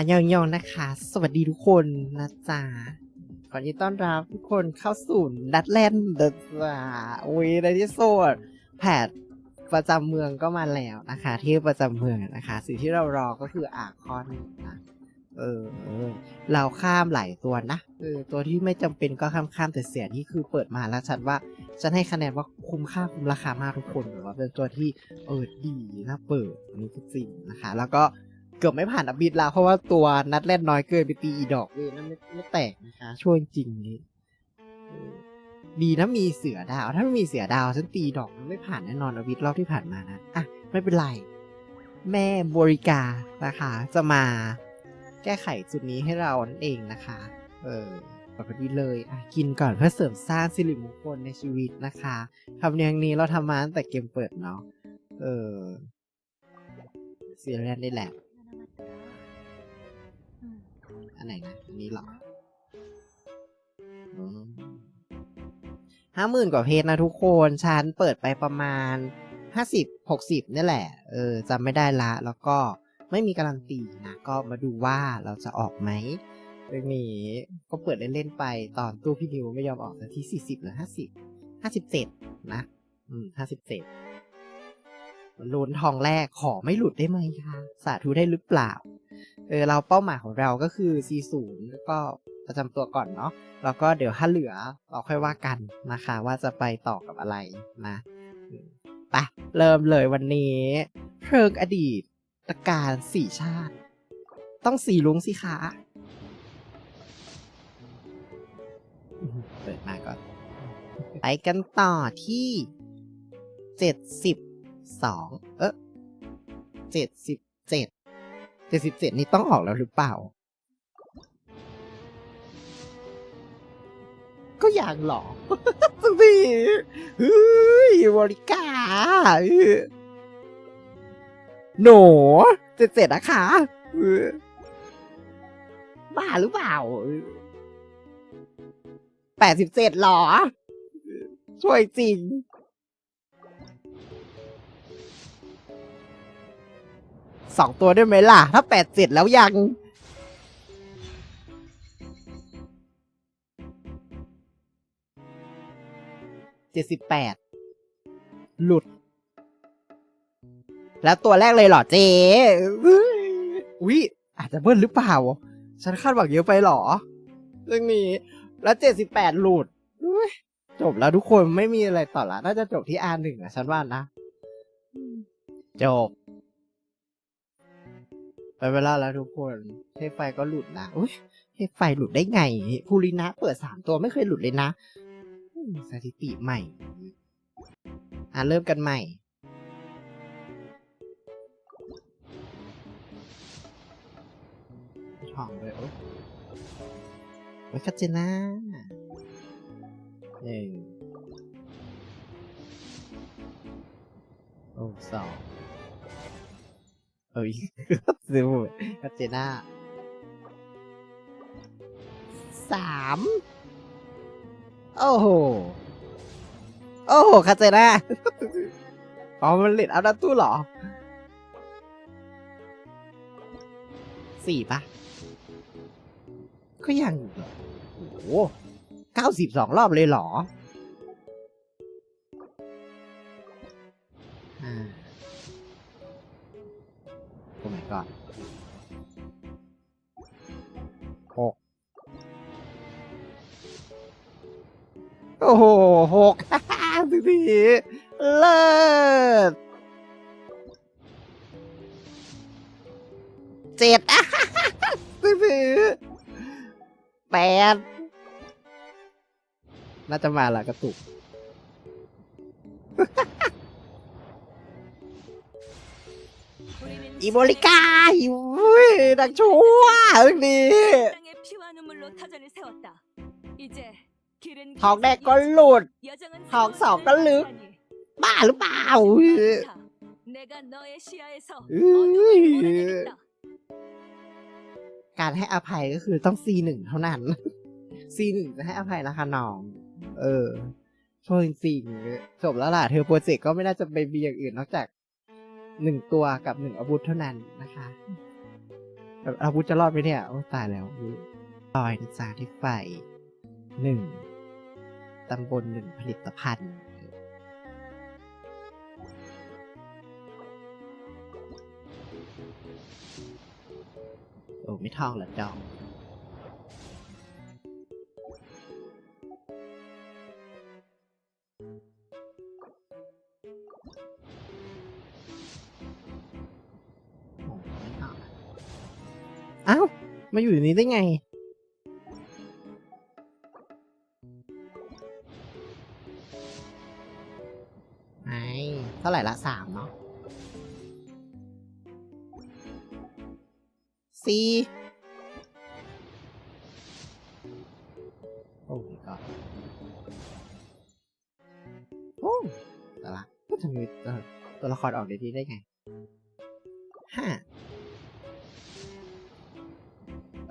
อันยองยองๆนะคะ สวัสดีทุกคนนะจ๊ะก่อนที่ต้อนรับทุกคนเข้าสู่ดัดแลนด์เดอะจ้าอุ้ยในที่สุดแผดประจำเมืองก็มาแล้วนะคะ ที่ประจำเมืองนะคะ สิ่งที่เรารอก็คืออาคอนนะเออเออเราข้ามหลายตัวนะเออตัวที่ไม่จำเป็นก็ข้ามข้ามๆแต่เสียนี่คือเปิดมาแล้วฉันว่าฉันให้คะแนนว่าคุ้มค่าคุ้มราคามากทุกคนหรือว่าเป็นตัวที่เออดีน่าเปิดอันนี่ก็จริงนะคะ แล้วก็ เกือบไม่ผ่านอบิดแล้วเพราะว่าตัวนัดแรกน้อยเกินไปตีอีดอกเลยนั่นไม่ไม่แตกนะคะ ช่วยจริงนี่เออดีนะมีเสือดาว ถ้าไม่มีเสือดาวฉันตีดอกมันไม่ผ่านแน่นอนอบิดรอบที่ผ่านมานะอะไม่เป็นไร แม่บริกานะคะ จะมาแก้ไขจุดนี้ให้เรานั่นเองนะคะ เออปกติเลยอะกินก่อนเพื่อเสริมสร้างสิริมงคลในชีวิตนะคะทำเนียงนี้เราทำมาตั้งแต่เกมเปิดเนาะเออเสียแรนได้แหละ อันไหนนะอันนี้หรอห้าหมื่นกว่าเพจนะทุกคนฉันเปิดไปประมาณห้าสิบหกสิบนี่แหละ เออจำไม่ได้ละ แล้วก็ไม่มีการันตีนะ ก็มาดูว่าเราจะออกไหมเรื่องนี้ก็เปิดเล่นๆไปตอนตู้พี่นิวไม่ยอมออกสักที่สี่สิบหรือห้าสิบห้าสิบเจ็ดนะ อืมห้าสิบเจ็ด ลุ้นทองแรกขอไม่หลุดได้ไหมคะสาธุได้หรือเปล่า เออเราเป้าหมายของเราก็คือ C0 แล้วก็ประจำตัวก่อนเนาะแล้วก็เดี๋ยวถ้าเหลือเราค่อยว่ากันนะคะ ว่าจะไปต่อกับอะไรนะอืมไปเริ่มเลยวันนี้เพลิงอดีตตะการสี่ชาติ ต้องสีลุงสิคะเปิดมาก่อน ไปกันต่อที่เจ็ดสิบ สองเออเจ็ดสิบเจ็ดเจ็ดสิบเจ็ดนี่ต้องออกแล้วหรือเปล่า ก็อย่างหรอสุดีเฮ้ยบริกาหนูเจ็ดเจ็ดนะคะบ้าหรือเปล่าแปดสิบเจ็ดหรอ ช่วยจริง สองตัวได้ไหมล่ะ ถ้าแปดเจ็ดแล้วยัง เจ็ดสิบแปด หลุด แล้วตัวแรกเลยเหรอเจ๊อุ๊ยอาจจะเบิ้ลหรือเปล่า ฉันคาดหวังเยอะไปเหรอ เรื่องนี้ แล้วเจ็ดสิบแปดหลุด จบแล้วทุกคนไม่มีอะไรต่อละ น่าจะจบที่ R หนึ่งอะฉันว่านะ จบ ไปเวลาแล้วทุกคนเทพไฟก็หลุดนะอุ้ยเทพไฟหลุดได้ไงภูรินะเปิดสามตัวไม่เคยหลุดเลยนะสถิติใหม่ อะเริ่มกันใหม่ทองเลยโอ้ยโอ้ยคาเจน่าหนึ่งโอ้สอง เอ้ยซูคาเจน่าสามโอ้โห โอ้โหคาเจน่าอ๋อ มันเล่นเอาดัตตู้เหรอสี่ปะก็ยังอยู่เหรอโอ้โหเก้าสิบสองรอบเลยเหรออ่ โอ้ my god หกโอ้โหหกสุดทีเลิศเจ็ดสุดทีแปดน่าจะมาละกระตุก อีโมริกาอยู่นักชั่วเรื่องนี้ 땅에 피와 눈물로 타전을 세웠다. 이제 길은 ทองแดกก็หลุด 여정은 덕석 새로운 걸르. 길을 가니 บ้าหรือเปล่า 내가 너의 시야에서 으이. 어둠을 몰아내겠다. การให้อภัยก็คือต้อง C หนึ่งเท่านั้น C หนึ่งจะให้อภัยนะคะน้อง เออช่วยจริงๆจบแล้วล่ะ เธอโปรเจกต์ก็ไม่น่าจะไปมีอย่างอื่นนอกจาก หนึ่งตัวกับหนึ่งอาวุธเท่านั้นนะคะแบบอาวุธจะรอดไหมเนี่ยโอ้ตายแล้วลอยนะจ๊ะที่ไฟหนึ่งตำบลหนึ่งผลิตภัณฑ์โอ้ไม่ทองเหรอจอง อ้าวมาอยู่ในนี้ได้ไง ไอเท่าไหร่ละสามเนาะสี่โอ้ my god โอ้แต่ละก็ทำไมเอ่อตัวละครออกในที่ได้ไงห้า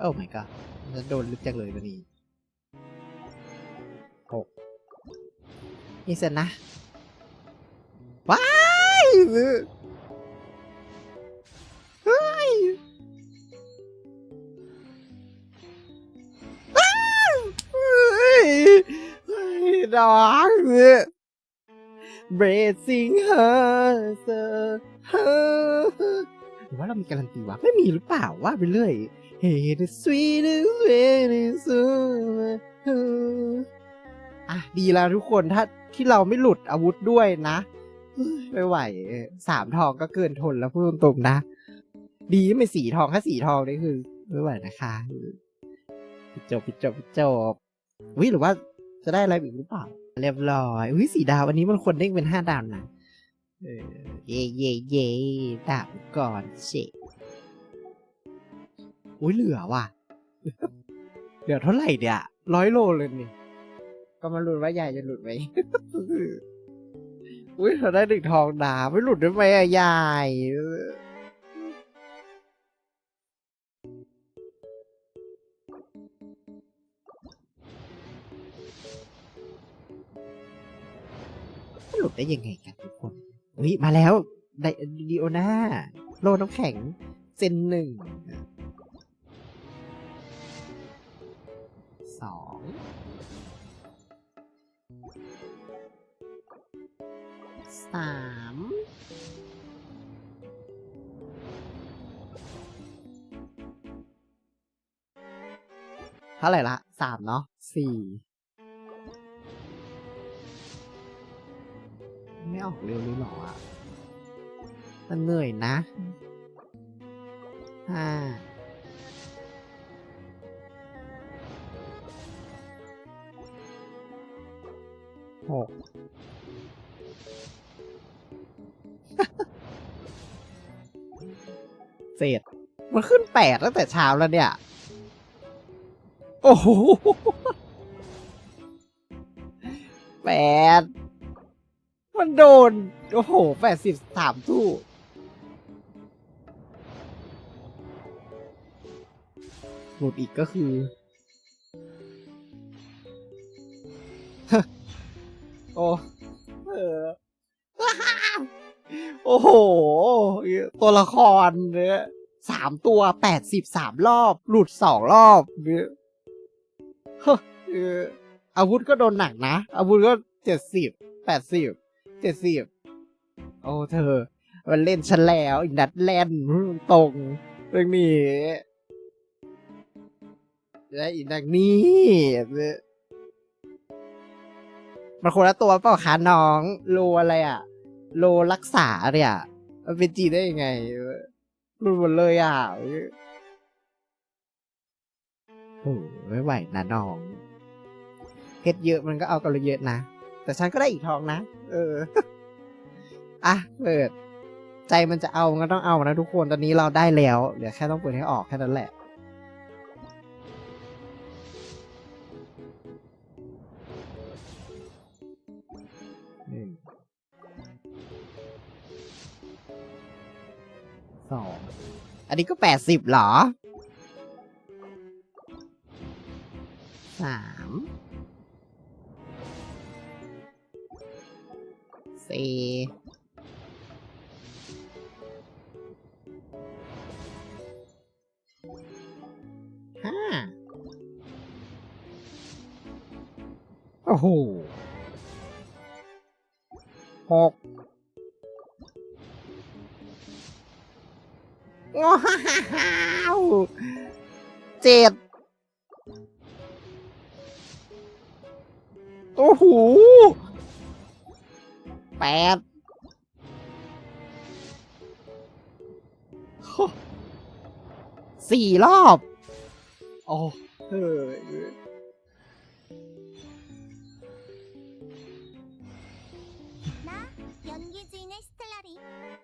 โอ้ my god มันจะโดนลึกจังเลยวันนี้หกนี่เสร็จนะ ว้ายเฮ้ยว้าวเฮ้ยเฮ้ยดอกเบรซิงเฮอร์เซอร์เฮอร์หรือว่าเรามีการันตีวะไม่มีหรือเปล่าว่าไปเรื่อย Hey the sweetest way is so อะดีแล้วทุกคนถ้าที่เราไม่หลุดอาวุธด้วยนะ ไม่ไหวสามทองก็เกินทนแล้วพูดตรงๆนะ ดีไม่สีทองแค่สีทองนี่คือไม่ไหวนะคะจบจบจบวิหรือว่าจะได้อะไรอีกหรือเปล่า เรียบร้อยอุ้ยสีดาวอันนี้มันควรเด้งเป็นห้าดาวนะเย่เย่เย่ดาบก่อนเชะ อุ้ยเหลือว่ะ เหลือเท่าไหร่เดี๋ยร้อยโลเลยนี่ ก็มาลุ้นว่ายายจะหลุดไหมอุ้ยเราได้หนึ่งทองดาบไม่หลุดได้ไหมอะยายหลุดได้ยังไงกันทุกคนเฮ้ยมาแล้วไดดิโอนาโลน้ำแข็งเซนหนึ่ง สามเท่าไหร่ละสามเนาะสี่ไม่ออกเร็วเลยเหรออะมันเหนื่อยนะห้าหก เศษมันขึ้นแปดตั้งแต่เช้าแล้วเนี่ย โอ้โหแปดมันโดน โอ้โหแปดสิบสามตู้หลุดอีกก็คือโอ้เออ อ้โห ตัวละครเนี่ยสามตัวแปดสิบสามรอบ หลุดสองรอบเนี่ยอาวุธก็โดนหนักนะ อาวุธก็เจ็ดสิบแปดสิบเจ็ดสิบโอ้เธอ มันเล่นฉันแล้วอีกนัดแล่นตรงเรื่องนี้และอีกนักนี้มันคนละตัวเปล่าคะน้องโลอะไรอะ โลรักษาเนี่ยมันเป็นจีได้ยังไงรุนหมดเลยอะโอ้ไม่ไหวนะน้องเพชรเยอะมันก็เอากันเลยเยอะนะ แต่ฉันก็ได้อีกทองนะ เออ อะ เปิด ใจมันจะเอามันก็ต้องเอานะทุกคน ตอนนี้เราได้แล้ว เหลือแค่ต้องเปิดให้ออกแค่นั้นแหละ สองอันนี้ก็แปดสิบหรอสามสี่ห้าโอ้โหหกาวเจ็ดโอ้โหแปดโอ้สี่รอบ โอ้เฮ้ย 나 연기주인의 스텔라리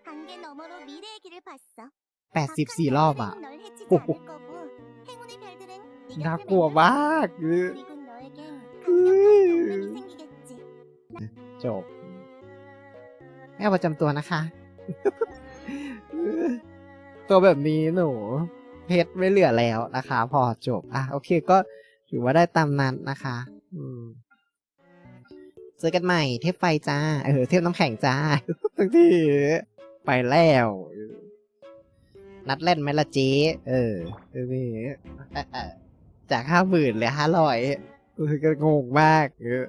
한계 너머로 미래의 길을 봤어 แปดสิบสี่รอบอะน่ากลัวมากจบ แม่ประจำตัวนะคะ ตัวแบบนี้หนู เพชรไม่เหลือแล้วนะคะ พอจบ อะ โอเคก็ถือว่าได้ตามนั้นนะคะเจอกันใหม่ เทปไฟจ้า เออ เทปน้ำแข็งจ้าทั้งที ไปแล้ว นัดเล่นไหมล่ะเจ๊เออเออนี่จากห้าหมื่นเหลือห้าร้อยคือก็งงมากเออ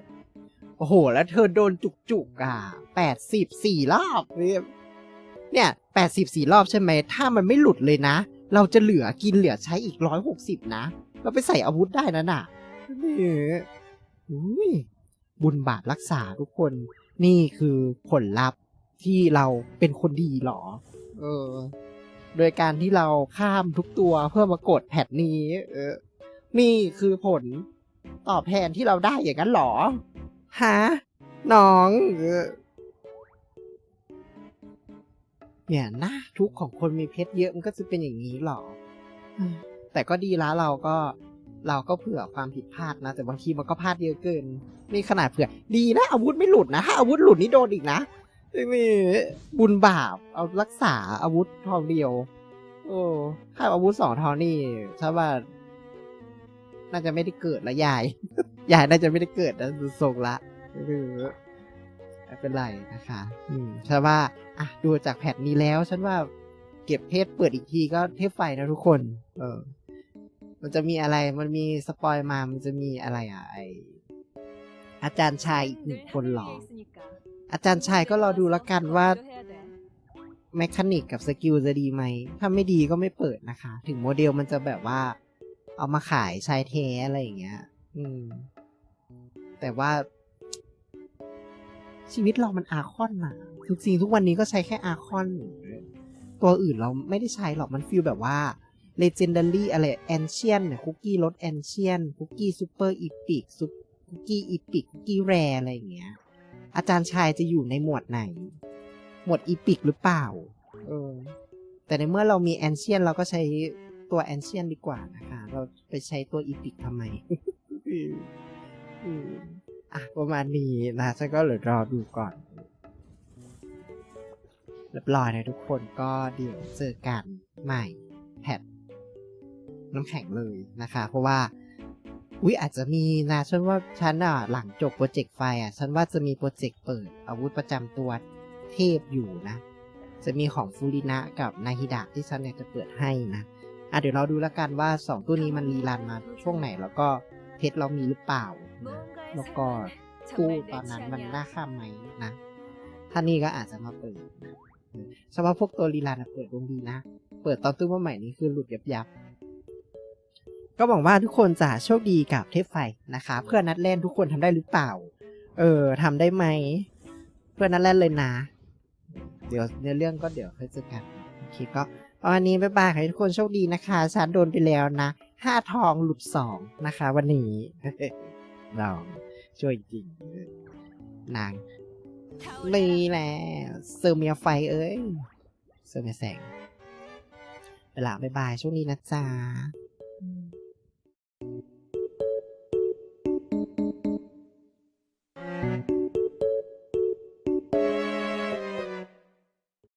โอ้โห แล้วเธอโดนจุกจุกๆอะแปดสิบสี่รอบ เนี่ยแปดสิบสี่รอบใช่ไหม ถ้ามันไม่หลุดเลยนะ เราจะเหลือกินเหลือใช้อีกร้อยหกสิบนะ เราไปใส่อาวุธได้นะน่ะนี่อุ้ยบุญบาปรักษาทุกคน นี่คือผลลัพธ์ที่เราเป็นคนดีเหรอ เออ โดยการที่เราข้ามทุกตัวเพื่อมากดแพทนี้ เออ นี่คือผลตอบแทนที่เราได้อย่างนั้นเหรอ ฮะน้องเออเนี่ยหน้าทุกข์ของคนมีเพชรเยอะมันก็จะเป็นอย่างนี้หรออืมแต่ก็ดีแล้วเราก็เราก็เผื่อความผิดพลาดนะ แต่บางทีมันก็พลาดเยอะเกินนี่ขนาดเผื่อ ดีนะอาวุธไม่หลุดนะ ถ้าอาวุธหลุดนี่โดนอีกนะ นี่บุญบาป เอารักษาอาวุธทองเดียว โอ้ข้าอาวุธสองทองนี่ถ้าว่า น่าจะไม่ได้เกิดละยาย ยายน่าจะไม่ได้เกิดนะดูทรงละหรือไม่เป็นไรนะคะ อืมฉันว่า อะ ดูจากแพทนี้แล้ว ฉันว่าเก็บเพชรเปิดอีกทีก็เทพไฟนะทุกคน เออ มันจะมีอะไร มันมีสปอยมา มันจะมีอะไรอะ ไออาจารย์ชายอีกหนึ่งคนหรอ อาจารย์ชายก็รอดูละกันว่าแมคานิกกับสกิลจะดีไหม ถ้าไม่ดีก็ไม่เปิดนะคะ ถึงโมเดลมันจะแบบว่า เอามาขายชายแท้อะไรอย่างเงี้ย อืม แต่ว่า ชีวิตเรามันอาคอนอะทุกสิ่งทุกวันนี้ก็ใช้แค่อาคอน ตัวอื่นเราไม่ได้ใช้หรอกมันฟีลแบบว่าเลเจนดารี่อะไรแอนเชียนเนี่ยคุกกี้รสแอนเชียนคุกกี้ซูเปอร์อีพิกซุปคุกกี้อีพิกคุกกี้แรอะไรอย่างเงี้ย อาจารย์ชายจะอยู่ในหมวดไหน หมวดอีพิกหรือเปล่า เออ แต่ในเมื่อเรามีแอนเชียนเราก็ใช้ตัวแอนเชียนดีกว่านะคะ เราไปใช้ตัวอีพิกทำไมอืมอืมอะประมาณนี้นะฉันก็เหลือรอดูก่อนเรียบร้อยนะทุกคนก็เดี๋ยวเจอกันใหม่แพทน้ำแข็งเลยนะคะ เพราะว่า อุ้ยอาจจะมีนะฉันว่าฉันอะหลังจบโปรเจกต์ไฟอะฉันว่าจะมีโปรเจกต์เปิดอาวุธประจำตัวเทพอยู่นะ จะมีของฟูรินะกับนาฮิดะที่ฉันอยากจะเปิดให้นะอะเดี๋ยวเราดูแล้วกันว่าสองตัวนี้มันรีรันมาช่วงไหนแล้วก็เพชรเรามีหรือเปล่านะแล้วก็ตู้ตอนนั้นมันน่าข้ามไหมนะถ้านี่ก็อาจจะมาเปิดนะเฉพาะพวกตัวรีรันเปิดดวงดีนะ เปิดตอนตู้มาใหม่นี้คือหลุดยับยับ ก็หวังว่าทุกคนจะโชคดีกับเทปไฟนะคะ เพื่อนนัดเล่นทุกคนทำได้หรือเปล่า เออทำได้ไหม เพื่อนนัดเล่นเลยนะ เดี๋ยวในเรื่องก็เดี๋ยวค่อยเจอกันโอเคก็วันนี้บ๊ายบายให้ทุกคนโชคดีนะคะฉันโดนไปแล้วนะห้าทองหลุดสองนะคะ วันนี้เราช่วยจริงนางนี่แหละเซอร์เมียไฟเอ้ยเซอร์เมียแสงเวลาบ๊ายบายช่วงนี้นะจ๊ะ